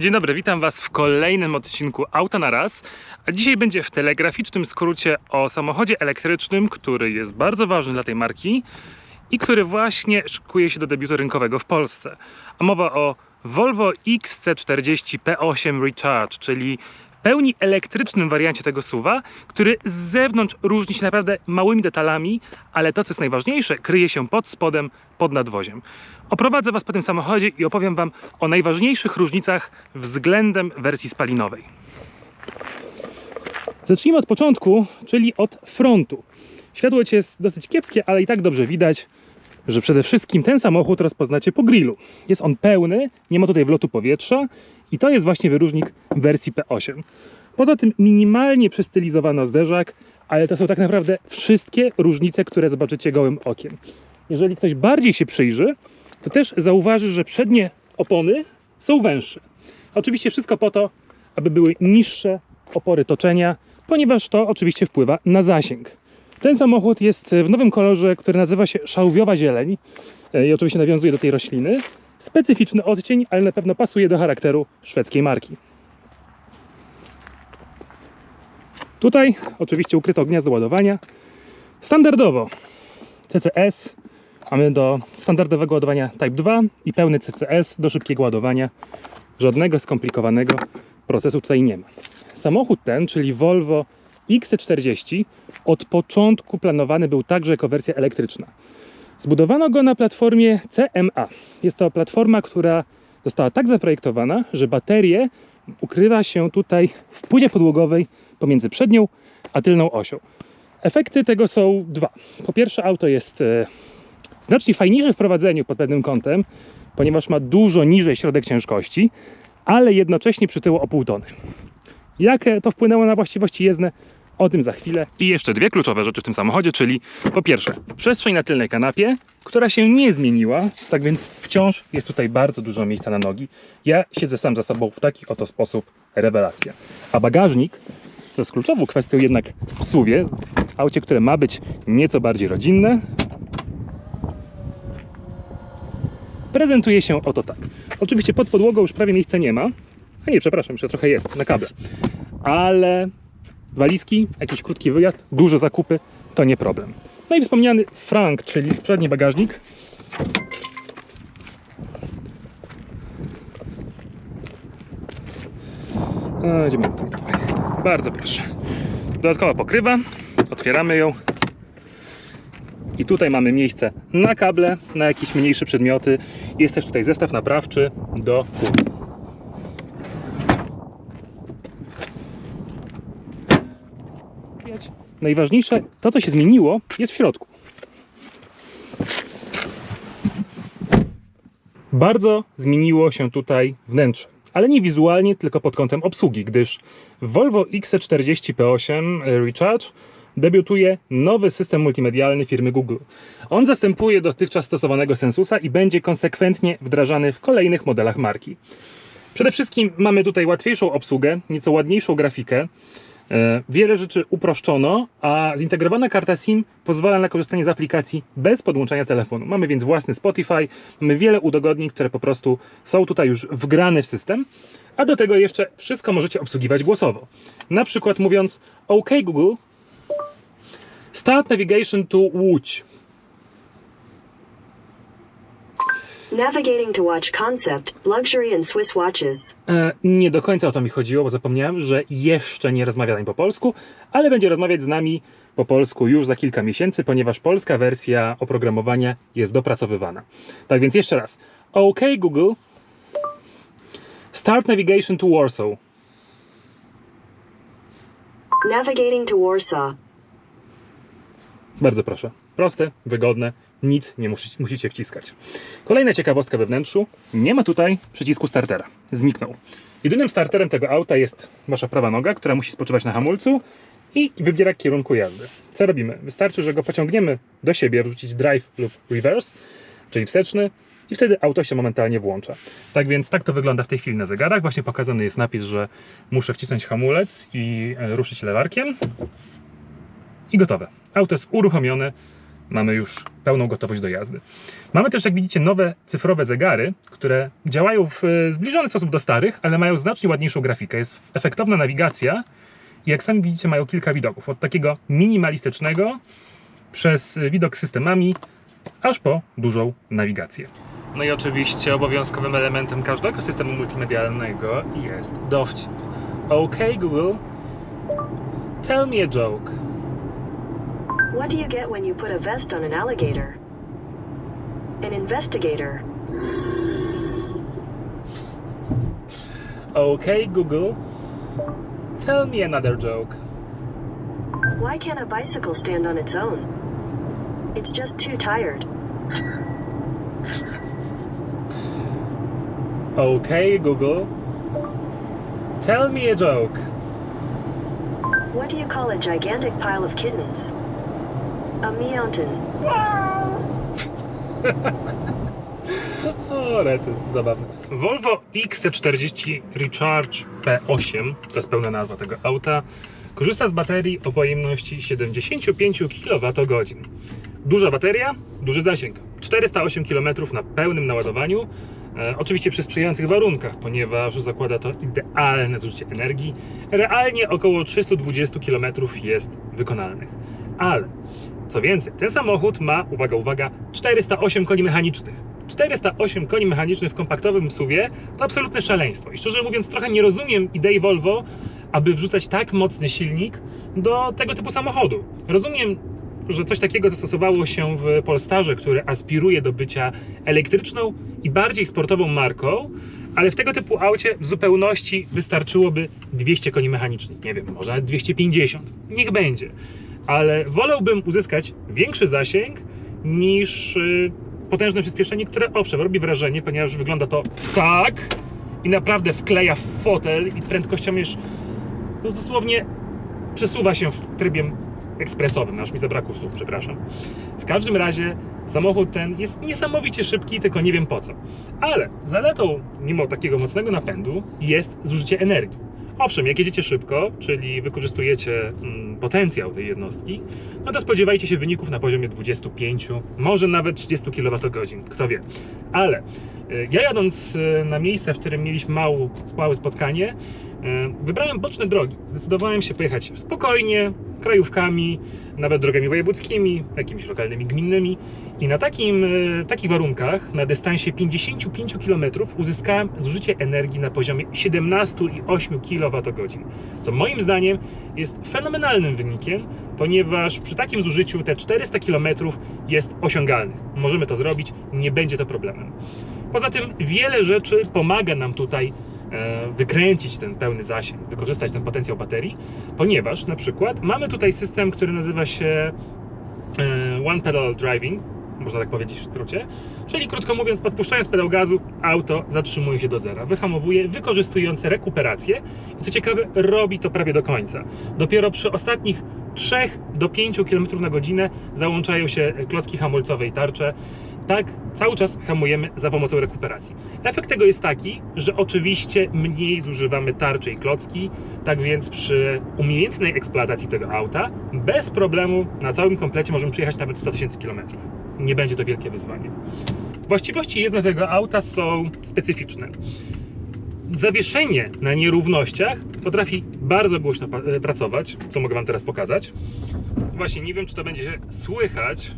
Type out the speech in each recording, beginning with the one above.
Dzień dobry, witam Was w kolejnym odcinku Auta na raz. A dzisiaj będzie w telegraficznym skrócie o samochodzie elektrycznym, który jest bardzo ważny dla tej marki i który właśnie szykuje się do debiutu rynkowego w Polsce. A mowa o Volvo XC40 P8 Recharge, czyli pełni elektrycznym wariancie tego suwa, który z zewnątrz różni się naprawdę małymi detalami, ale to co jest najważniejsze, kryje się pod spodem, pod nadwoziem. Oprowadzę Was po tym samochodzie i opowiem Wam o najważniejszych różnicach względem wersji spalinowej. Zacznijmy od początku, czyli od frontu. Światło jest dosyć kiepskie, ale i tak dobrze widać, że przede wszystkim ten samochód rozpoznacie po grillu. Jest on pełny, nie ma tutaj wlotu powietrza i to jest właśnie wyróżnik wersji P8. Poza tym minimalnie przystylizowano zderzak, ale to są tak naprawdę wszystkie różnice, które zobaczycie gołym okiem. Jeżeli ktoś bardziej się przyjrzy, to też zauważy, że przednie opony są węższe. Oczywiście wszystko po to, aby były niższe opory toczenia, ponieważ to oczywiście wpływa na zasięg. Ten samochód jest w nowym kolorze, który nazywa się szałwiowa zieleń e, i oczywiście nawiązuje do tej rośliny. Specyficzny odcień, ale na pewno pasuje do charakteru szwedzkiej marki. Tutaj oczywiście ukryto gniazdo ładowania. Standardowo CCS mamy do standardowego ładowania Type 2 i pełny CCS do szybkiego ładowania. Żadnego skomplikowanego procesu tutaj nie ma. Samochód ten, czyli Volvo XC40, od początku planowany był także jako wersja elektryczna. Zbudowano go na platformie CMA. Jest to platforma, która została tak zaprojektowana, że baterie ukrywa się tutaj w płycie podłogowej pomiędzy przednią a tylną osią. Efekty tego są dwa. Po pierwsze, auto jest e, znacznie fajniejsze w prowadzeniu pod pewnym kątem, ponieważ ma dużo niżej środek ciężkości, ale jednocześnie przytyło o pół tony. Jak to wpłynęło na właściwości jezdne? O tym za chwilę. I jeszcze dwie kluczowe rzeczy w tym samochodzie, czyli po pierwsze przestrzeń na tylnej kanapie, która się nie zmieniła, tak więc wciąż jest tutaj bardzo dużo miejsca na nogi. Ja siedzę sam za sobą w taki oto sposób, rewelacja. A bagażnik, co jest kluczową kwestią jednak w suwie, aucie, które ma być nieco bardziej rodzinne, prezentuje się oto tak. Oczywiście pod podłogą już prawie miejsca nie ma. A nie, przepraszam, jeszcze trochę jest na kable. Ale walizki, jakiś krótki wyjazd, duże zakupy to nie problem. No i wspomniany Frank, czyli przedni bagażnik. Gdzie mamy tutaj? Bardzo proszę. Dodatkowa pokrywa. Otwieramy ją. I tutaj mamy miejsce na kable, na jakieś mniejsze przedmioty. Jest też tutaj zestaw naprawczy do kół. Najważniejsze, to co się zmieniło, jest w środku. Bardzo zmieniło się tutaj wnętrze, ale nie wizualnie, tylko pod kątem obsługi, gdyż w Volvo XC40 P8 Recharge debiutuje nowy system multimedialny firmy Google. On zastępuje dotychczas stosowanego Sensusa i będzie konsekwentnie wdrażany w kolejnych modelach marki. Przede wszystkim mamy tutaj łatwiejszą obsługę, nieco ładniejszą grafikę. E, Wiele rzeczy uproszczono, a zintegrowana karta SIM pozwala na korzystanie z aplikacji bez podłączania telefonu. Mamy więc własny Spotify, mamy wiele udogodnień, które po prostu są tutaj już wgrane w system, a do tego jeszcze wszystko możecie obsługiwać głosowo. Na przykład mówiąc OK Google, Start Navigation to Łódź. Navigating to watch concept, luxury and Swiss watches. E, nie do końca o to mi chodziło, bo zapomniałem, że jeszcze nie rozmawia nami po polsku, ale będzie rozmawiać z nami po polsku już za kilka miesięcy, ponieważ polska wersja oprogramowania jest dopracowywana. Tak więc jeszcze raz. OK Google. Start navigation to Warsaw. Navigating to Warsaw. Bardzo proszę. Proste, wygodne, nic nie musi, musicie wciskać. Kolejna ciekawostka we wnętrzu. Nie ma tutaj przycisku startera. Zniknął. Jedynym starterem tego auta jest wasza prawa noga, która musi spoczywać na hamulcu i wybiera kierunku jazdy. Co robimy? Wystarczy, że go pociągniemy do siebie, wrzucić drive lub reverse, czyli wsteczny, i wtedy auto się momentalnie włącza. Tak więc tak to wygląda w tej chwili na zegarach. Właśnie pokazany jest napis, że muszę wcisnąć hamulec i e, ruszyć lewarkiem. I gotowe. Auto jest uruchomione mamy już pełną gotowość do jazdy. Mamy też, jak widzicie, nowe cyfrowe zegary, które działają w e, zbliżony sposób do starych, ale mają znacznie ładniejszą grafikę. Jest efektowna nawigacja i jak sami widzicie, mają kilka widoków. Od takiego minimalistycznego przez widok z systemami, aż po dużą nawigację. No i oczywiście obowiązkowym elementem każdego systemu multimedialnego jest dowcip. OK Google, tell me a joke. What do you get when you put a vest on an alligator? An investigator. OK Google, tell me another joke. Why can't a bicycle stand on its own? It's just too tired. OK Google, tell me a joke. What do you call a gigantic pile of kittens? A mountain. O, rety, zabawne. Volvo XC40 Recharge P8, to jest pełna nazwa tego auta, korzysta z baterii o pojemności 75 kWh. Duża bateria, duży zasięg. 408 km na pełnym naładowaniu. E, oczywiście przy sprzyjających warunkach, ponieważ zakłada to idealne zużycie energii. Realnie około 320 km jest wykonalnych. Ale co więcej, ten samochód ma, uwaga, uwaga, 408 koni mechanicznych. 408 koni mechanicznych w kompaktowym SUVie to absolutne szaleństwo. I szczerze mówiąc, trochę nie rozumiem idei Volvo, aby wrzucać tak mocny silnik do tego typu samochodu. Rozumiem, że coś takiego zastosowało się w Polestarze, który aspiruje do bycia elektryczną i bardziej sportową marką, ale w tego typu aucie w zupełności wystarczyłoby 200 koni mechanicznych. Nie wiem, może nawet 250. Niech będzie. Ale wolałbym uzyskać większy zasięg niż y, potężne przyspieszenie, które owszem, robi wrażenie, ponieważ wygląda to tak i naprawdę wkleja w fotel i prędkością już no, dosłownie przesuwa się w trybie ekspresowym, aż mi zabrakło słów, przepraszam. W każdym razie samochód ten jest niesamowicie szybki, tylko nie wiem po co. Ale zaletą, mimo takiego mocnego napędu, jest zużycie energii. Owszem, jak jedziecie szybko, czyli wykorzystujecie mm, potencjał tej jednostki, no to spodziewajcie się wyników na poziomie 25, może nawet 30 kWh, kto wie. Ale ja jadąc y, na miejsce, w którym mieliśmy mało, małe spotkanie, y, wybrałem boczne drogi. Zdecydowałem się pojechać spokojnie, krajówkami, nawet drogami wojewódzkimi, jakimiś lokalnymi, gminnymi. I na takim, e, takich warunkach, na dystansie 55 km, uzyskałem zużycie energii na poziomie 17,8 kWh. Co moim zdaniem jest fenomenalnym wynikiem, ponieważ przy takim zużyciu te 400 km jest osiągalnych. Możemy to zrobić, nie będzie to problemem. Poza tym wiele rzeczy pomaga nam tutaj e, wykręcić ten pełny zasięg, wykorzystać ten potencjał baterii, ponieważ na przykład mamy tutaj system, który nazywa się e, One Pedal Driving, można tak powiedzieć w skrócie, czyli krótko mówiąc, podpuszczając pedał gazu, auto zatrzymuje się do zera, wyhamowuje, wykorzystując rekuperację. I co ciekawe, robi to prawie do końca. Dopiero przy ostatnich 3 do 5 km na godzinę załączają się klocki hamulcowe i tarcze, tak cały czas hamujemy za pomocą rekuperacji. Efekt tego jest taki, że oczywiście mniej zużywamy tarcze i klocki, tak więc przy umiejętnej eksploatacji tego auta bez problemu na całym komplecie możemy przejechać nawet 100 tysięcy kilometrów. Nie będzie to wielkie wyzwanie. Właściwości jezdne tego auta są specyficzne. Zawieszenie na nierównościach potrafi bardzo głośno e, pracować, co mogę Wam teraz pokazać. Właśnie nie wiem, czy to będzie słychać,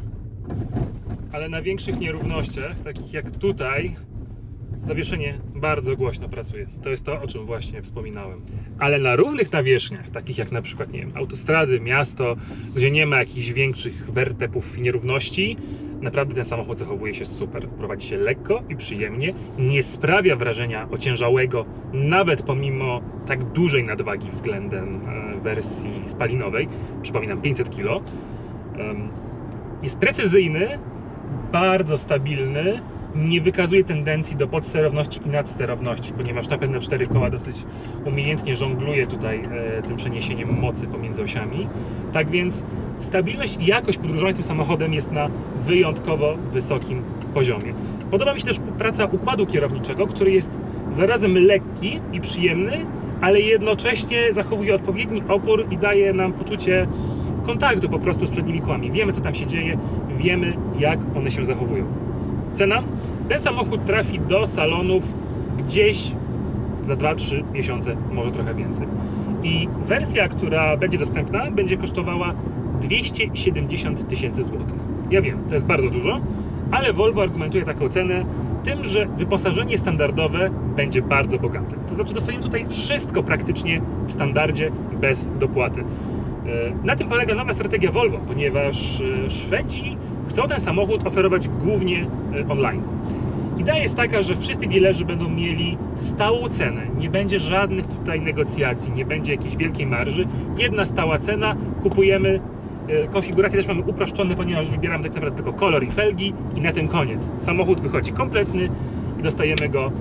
ale na większych nierównościach, takich jak tutaj, zawieszenie bardzo głośno pracuje. To jest to, o czym właśnie wspominałem. Ale na równych nawierzchniach, takich jak na przykład, nie wiem, autostrady, miasto, gdzie nie ma jakichś większych wertepów i nierówności, naprawdę ten samochód zachowuje się super. Prowadzi się lekko i przyjemnie, nie sprawia wrażenia ociężałego, nawet pomimo tak dużej nadwagi względem e, wersji spalinowej. Przypominam, 500 kg. Jest precyzyjny, bardzo stabilny, nie wykazuje tendencji do podsterowności i nadsterowności, ponieważ napęd na cztery koła dosyć umiejętnie żongluje tutaj e, tym przeniesieniem mocy pomiędzy osiami. Tak więc stabilność i jakość podróżowania tym samochodem jest na wyjątkowo wysokim poziomie. Podoba mi się też praca układu kierowniczego, który jest zarazem lekki i przyjemny, ale jednocześnie zachowuje odpowiedni opór i daje nam poczucie kontaktu po prostu z przednimi kołami. Wiemy, co tam się dzieje, wiemy, jak one się zachowują. Cena? Ten samochód trafi do salonów gdzieś za 2-3 miesiące, może trochę więcej. I wersja, która będzie dostępna, będzie kosztowała 270 tysięcy złotych. Ja wiem, to jest bardzo dużo, ale Volvo argumentuje taką cenę tym, że wyposażenie standardowe będzie bardzo bogate. To znaczy dostaniemy tutaj wszystko praktycznie w standardzie bez dopłaty. E, Na tym polega nowa strategia Volvo, ponieważ e, Szwedzi chcą ten samochód oferować głównie e, online. Idea jest taka, że wszyscy dealerzy będą mieli stałą cenę. Nie będzie żadnych tutaj negocjacji, nie będzie jakiejś wielkiej marży. Jedna stała cena, kupujemy. E, Konfigurację też mamy uproszczone, ponieważ wybieramy tak naprawdę tylko kolor i felgi i na tym koniec. Samochód wychodzi kompletny i dostajemy go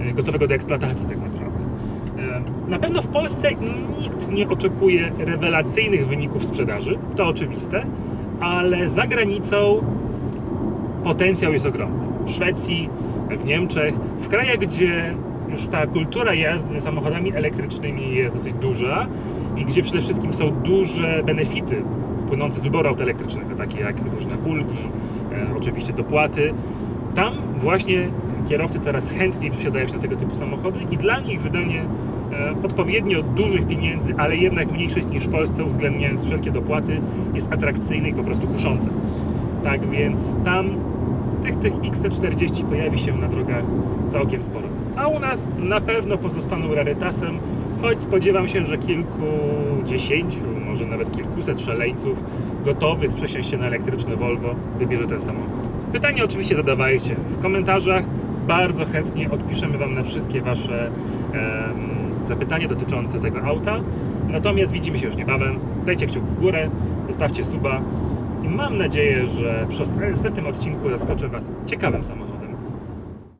e, gotowego do eksploatacji tak naprawdę. Na pewno w Polsce nikt nie oczekuje rewelacyjnych wyników sprzedaży, to oczywiste, ale za granicą potencjał jest ogromny. W Szwecji, w Niemczech, w krajach, gdzie już ta kultura jazdy samochodami elektrycznymi jest dosyć duża i gdzie przede wszystkim są duże benefity płynące z wyboru auta elektrycznego, takie jak różne ulgi, e, oczywiście dopłaty. Tam właśnie kierowcy coraz chętniej przesiadają się na tego typu samochody i dla nich wydanie odpowiednio dużych pieniędzy, ale jednak mniejszych niż w Polsce, uwzględniając wszelkie dopłaty, jest atrakcyjne i po prostu kuszące. Tak więc tam tych, tych XC40 pojawi się na drogach całkiem sporo. A u nas na pewno pozostaną rarytasem, choć spodziewam się, że kilkudziesięciu, może nawet kilkuset szaleńców gotowych przesiąść się na elektryczne Volvo wybierze ten samochód. Pytania oczywiście zadawajcie w komentarzach. Bardzo chętnie odpiszemy Wam na wszystkie Wasze zapytania dotyczące tego auta. Natomiast widzimy się już niebawem. Dajcie kciuk w górę, zostawcie suba i mam nadzieję, że przy następnym odcinku zaskoczę Was ciekawym samochodem.